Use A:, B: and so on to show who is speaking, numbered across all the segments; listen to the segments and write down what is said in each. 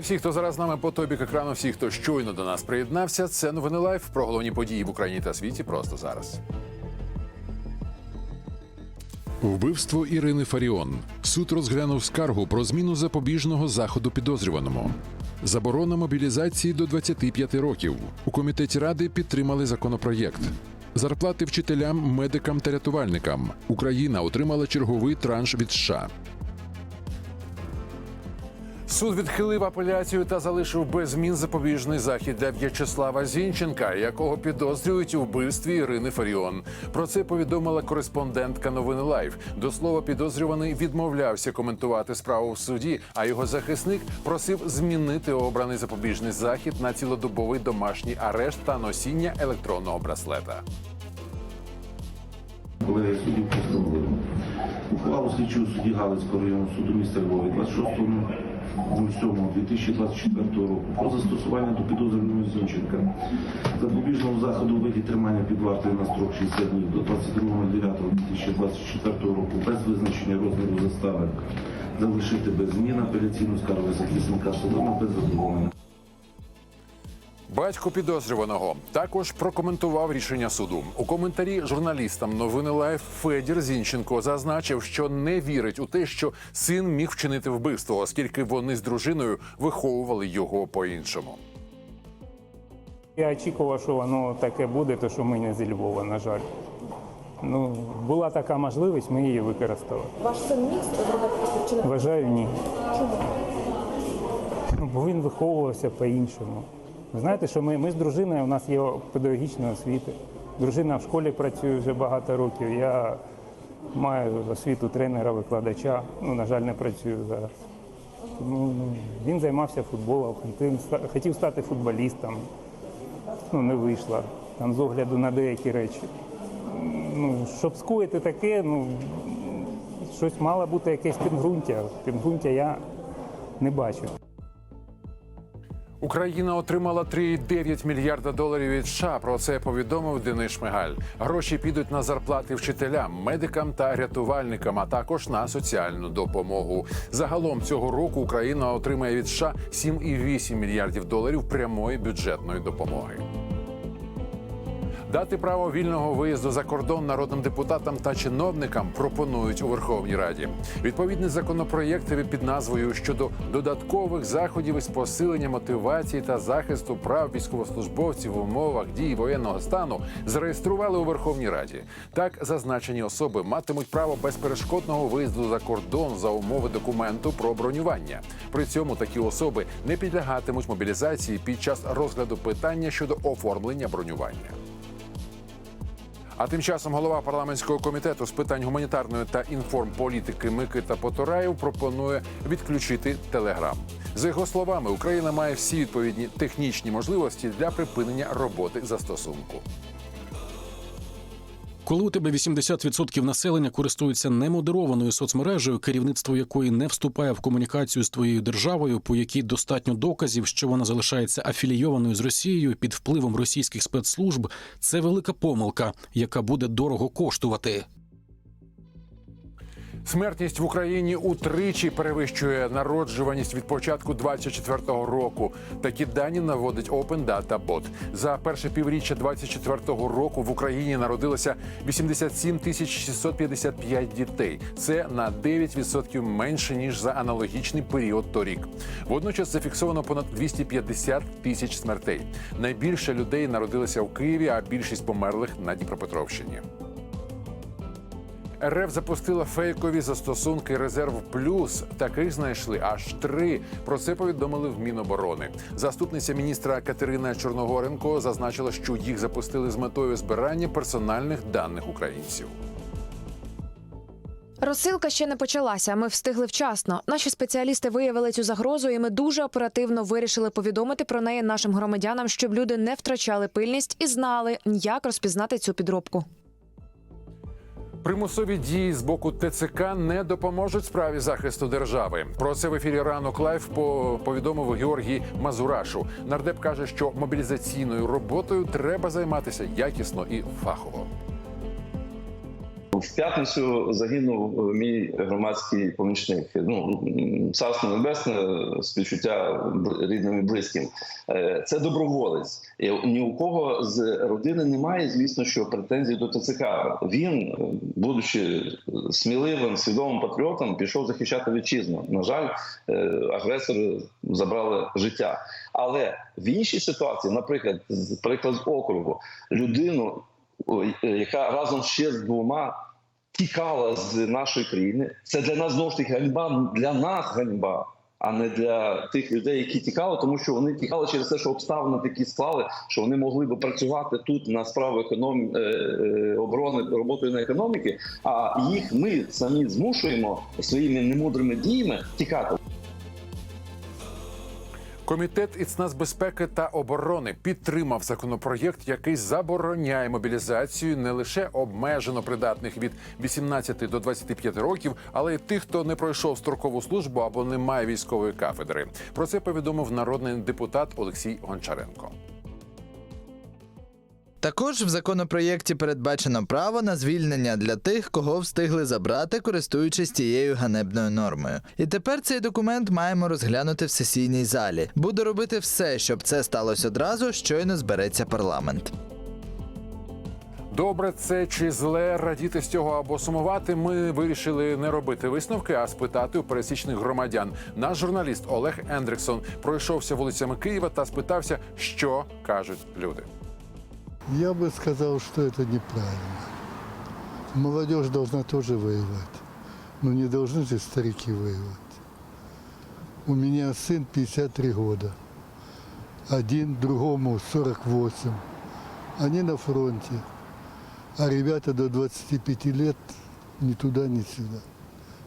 A: Всі, хто зараз з нами по той бік екрану, всі, хто щойно до нас приєднався, це новини лайф про головні події в Україні та світі просто зараз. Вбивство Ірини Фаріон. Суд розглянув скаргу про зміну запобіжного заходу підозрюваному. Заборона мобілізації до 25 років. У комітеті ради підтримали законопроєкт. Зарплати вчителям, медикам та рятувальникам. Україна отримала черговий транш від США. Суд відхилив апеляцію та залишив без змін запобіжний захід для В'ячеслава Зінченка, якого підозрюють у вбивстві Ірини Фаріон. Про це повідомила кореспондентка новини Лайф. До слова, підозрюваний відмовлявся коментувати справу в суді, а його захисник просив змінити обраний запобіжний захід на цілодобовий домашній арешт та носіння електронного браслета.
B: Колегія суддів Ухвалу слідчого судді Галицького районного суду міста Львова 26.07.2024 року про застосування до підозрюваного Зінченка запобіжного заходу у виді тримання під вартою на строк 60 днів до 22.09.2024 року без визначення розміру застави залишити без змін апеляційну скаргу захисника судом без задоволення.
A: Батько підозрюваного також прокоментував рішення суду. У коментарі журналістам новини Лайф Федір Зінченко зазначив, що не вірить у те, що син міг вчинити вбивство, оскільки вони з дружиною виховували його по-іншому.
C: Я очікував, що воно таке буде, то що ми не зі Львова, на жаль. Ну, була така можливість, ми її використали.
D: Ваш син міг вчинити?
C: Вважаю, ні.
D: Чому?
C: Ну, Бо він виховувався по-іншому. Ви знаєте, що ми, ми з дружиною, у нас є педагогічна освіта. Дружина в школі працює вже багато років. Я маю освіту тренера, викладача. Ну, на жаль, не працюю зараз. Ну, ну, він займався футболом, хотів, хотів стати футболістом. Ну, не вийшло. Там з огляду на деякі речі. Ну, щоб скоїти таке, ну, щось мало бути якесь підґрунтя. Підґрунтя я не бачу.
A: Україна отримала 3,9 мільярда доларів від США. Про це повідомив Денис Шмигаль. Гроші підуть на зарплати вчителям, медикам та рятувальникам, а також на соціальну допомогу. Загалом цього року Україна отримає від США 7,8 мільярдів доларів прямої бюджетної допомоги. Дати право вільного виїзду за кордон народним депутатам та чиновникам пропонують у Верховній Раді. Відповідний законопроєкт під назвою щодо додаткових заходів із посилення мотивації та захисту прав військовослужбовців в умовах дії воєнного стану зареєстрували у Верховній Раді. Так зазначені особи матимуть право безперешкодного виїзду за кордон за умови документу про бронювання. При цьому такі особи не підлягатимуть мобілізації під час розгляду питання щодо оформлення бронювання. А тим часом голова парламентського комітету з питань гуманітарної та інформполітики Микита Потораєв пропонує відключити телеграм. За його словами, Україна має всі відповідні технічні можливості для припинення роботи застосунку.
E: Коли у тебе 80% населення користуються немодерованою соцмережею, керівництво якої не вступає в комунікацію з твоєю державою, по якій достатньо доказів, що вона залишається афілійованою з Росією під впливом російських спецслужб, це велика помилка, яка буде дорого коштувати.
A: Смертність в Україні утричі перевищує народжуваність від початку 24-го року. Такі дані наводить Open Data Bot. За перше півріччя 24-го року в Україні народилося 87 тисяч 655 дітей. Це на 9% менше ніж за аналогічний період торік. Водночас зафіксовано понад 250 тисяч смертей. Найбільше людей народилося в Києві, а більшість померлих на Дніпропетровщині. РФ запустила фейкові застосунки Резерв Плюс. Таких знайшли аж три. Про це повідомили в Міноборони. Заступниця міністра Катерина Чорногоренко зазначила, що їх запустили з метою збирання персональних даних українців.
F: Розсилка ще не почалася. Ми встигли вчасно. Наші спеціалісти виявили цю загрозу, і ми дуже оперативно вирішили повідомити про неї нашим громадянам, щоб люди не втрачали пильність і знали, як розпізнати цю підробку.
A: Примусові дії з боку ТЦК не допоможуть справі захисту держави. Про це в ефірі ранок лайф по- повідомив Георгій Мазурашу. Нардеп каже, що мобілізаційною роботою треба займатися якісно і фахово.
G: В п'ятницю загинув е, мій громадський помічник. Ну царство небесне, співчуття рідним і близьким. Е, Це доброволець. І Ні у кого з родини немає, звісно, що претензій до ТЦК. Він, е, будучи сміливим, свідомим патріотом, пішов захищати вітчизну. На жаль, агресори забрали життя. Але в іншій ситуації, наприклад, приклад з округу, людину, яка разом ще з двома тікала з нашої країни, це для нас знову ж таки ганьба, для нас ганьба. А не для тих людей, які тікали, тому що вони тікали через те, що обставини такі склали, що вони могли би працювати тут на справу економ... е, е, оборони роботою на економіки. А їх ми самі змушуємо своїми немудрими діями тікати.
A: Комітет із нацбезпеки та оборони підтримав законопроєкт, який забороняє мобілізацію не лише обмежено придатних від 18 до 25 років, але й тих, хто не пройшов строкову службу або не має військової кафедри. Про це повідомив народний депутат Олексій Гончаренко.
H: Також в законопроєкті передбачено право на звільнення для тих, кого встигли забрати, користуючись тією ганебною нормою. І тепер цей документ маємо розглянути в сесійній залі. Буду робити все, щоб це сталося одразу, щойно збереться парламент.
A: Добре, це чи зле радіти з цього або сумувати. Ми вирішили не робити висновки, а спитати у пересічних громадян. Наш журналіст Олег Ендриксон пройшовся вулицями Києва та спитався, що кажуть люди.
I: Я бы сказал, что это неправильно. Молодежь должна тоже воевать. Но не должны же старики воевать. У меня сын 53 года. Один, другому 48. Они на фронте. А ребята до 25 лет ни туда, ни сюда.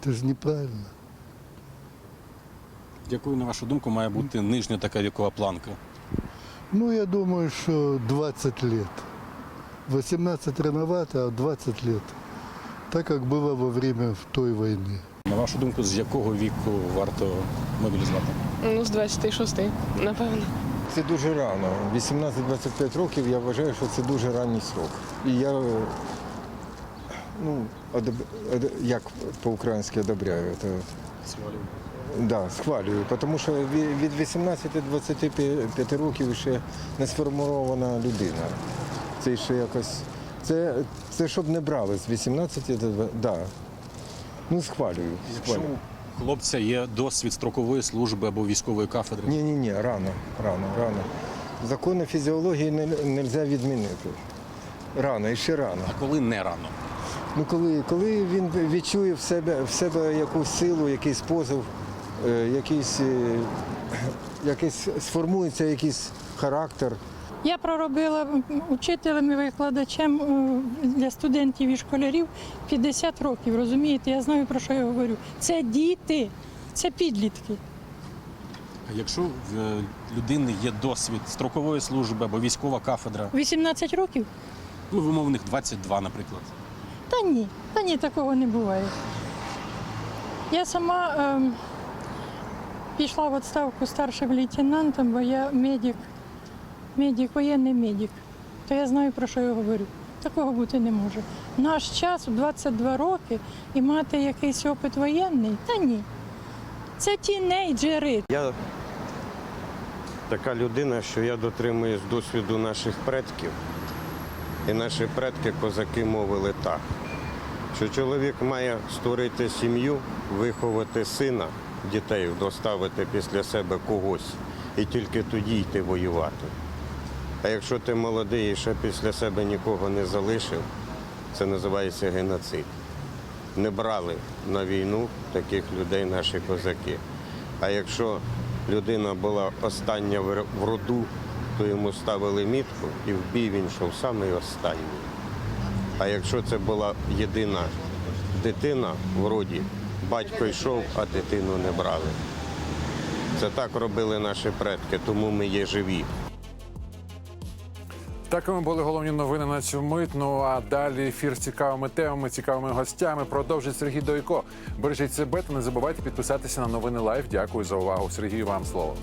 I: Это же неправильно.
E: Якою, на вашу думку, має бути нижня така вікова планка?
I: Ну, я думаю, что 20 лет. 18 рановато, а 20 лет. Так, как было во время той войны.
E: На вашу думку, з якого віку варто мобілізувати?
J: Ну, з 26, напевно.
K: Це дуже рано. 18-25 років я вважаю, що це дуже ранній срок. І я ну, одоб... як по-українськи одобряю. Це... Да, схвалюю, тому що від 18 до 25 років ще не сформована людина. Це ще якось. Це, це щоб не брали з 18 до 20. Да. Ну, схвалюю.
E: Якщо у хлопця є досвід строкової служби або військової кафедри,
K: Ні, ні, ні, рано, рано, рано. Закони фізіології не можна відмінити. Рано, і ще рано.
E: а коли не рано?
K: Ну коли, коли він відчує в себе, в себе якусь силу, якийсь позов, якийсь, е, якийсь сформується якийсь характер.
L: Я проробила учителем і викладачем е, для студентів і школярів 50 років. Розумієте, я знаю про що я говорю. Це діти, це підлітки.
E: А Якщо в е, людини є досвід строкової служби або військова кафедра,
L: 18 років?
E: ну в умовних 22, наприклад.
L: Та ні, та ні, такого не буває. Я сама ем, пішла в відставку старшим лейтенантом, бо я медик, медик, воєнний медик. То я знаю, про що я говорю. Такого бути не може. Наш час 22 роки і мати якийсь опит воєнний, та ні. Це тінейджери.
M: Я така людина, що я дотримуюсь досвіду наших предків. І наші предки козаки мовили так, що чоловік має створити сім'ю, виховати сина, дітей, доставити після себе когось і тільки тоді йти воювати. А якщо ти молодий і ще після себе нікого не залишив, це називається геноцид. Не брали на війну таких людей наші козаки. А якщо людина була остання в роду, то йому ставили мітку і в бій він йшов самий останній. А якщо це була єдина дитина в роді, батько йшов, а дитину не брали. Це так робили наші предки, тому ми є живі.
A: Такими були головні новини на цю мить. Ну а далі ефір з цікавими темами, цікавими гостями продовжить Сергій Дойко. Бережіть себе та не забувайте підписатися на новини Лайф. Дякую за увагу. Сергій, вам слово.